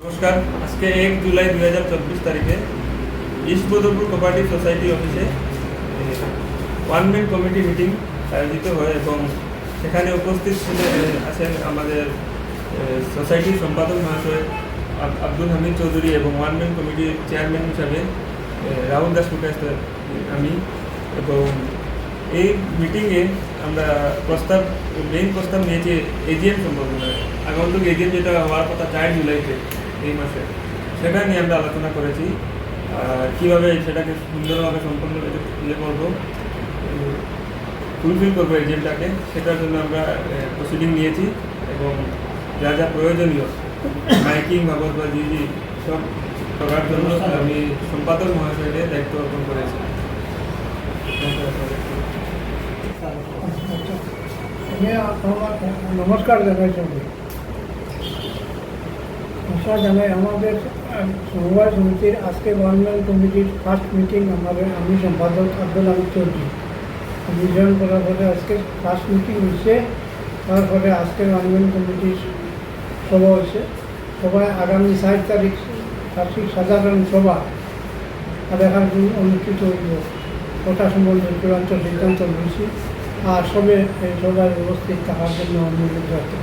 নমস্কার, আজকে এক জুলাই দুই হাজার চব্বিশ তারিখে ইস্ট বদরপুর কোপারেটিভ সোসাইটি অফিসে ওয়ান ম্যান কমিটি মিটিং আয়োজিত হয় এবং সেখানে উপস্থিত আছেন আমাদের সোসাইটির সম্পাদক মহাশয় আব- আব্দুল হামিদ চৌধুরী এবং ওয়ান ম্যান কমিটির চেয়ারম্যান হিসাবে রাহুল দাস মুকেশ আমি এবং এই মিটিংয়ে আমরা প্রস্তাব মেইন প্রস্তাব নিয়েছি এজিএম সম্পর্কে আগন্তুক এজিএম যেটা হওয়ার কথা চার জুলাইতে। এই মাসে সেটা নিয়ে আমরা আলোচনা করেছি কীভাবে সেটাকে সুন্দরভাবে সম্পন্ন ইয়ে করব ফুলফিল করব এজিএমটাকে সেটার জন্য আমরা প্রসিডিং নিয়েছি এবং যা যা প্রয়োজনীয় মাইকিং বাবদ বা জি জি সব করার জন্য আমি সম্পাদক মহাশয়কে দায়িত্ব অর্পণ করেছি নমস্কার জানাই আশা জানাই। আমাদের সমবায় সমিতির আজকে গভর্নমেন্ট কমিটির ফার্স্ট মিটিং আমাদের, আমি সম্পাদক আব্দুল আমিদ চৌধুরী। আমি করার পরে আজকে ফার্স্ট মিটিং হয়েছে। তারপরে আজকে গভর্নমেন্ট কমিটির সভা হয়েছে। সবাই আগামী ষাট তারিখ বার্ষিক সাধারণ সভা আধার অনুষ্ঠিত হইব। কথা সম্বন্ধে চূড়ান্ত সিদ্ধান্ত নিয়েছি। আর সবে এই সভায় উপস্থিত থাকার জন্য অনুরোধ রাখতে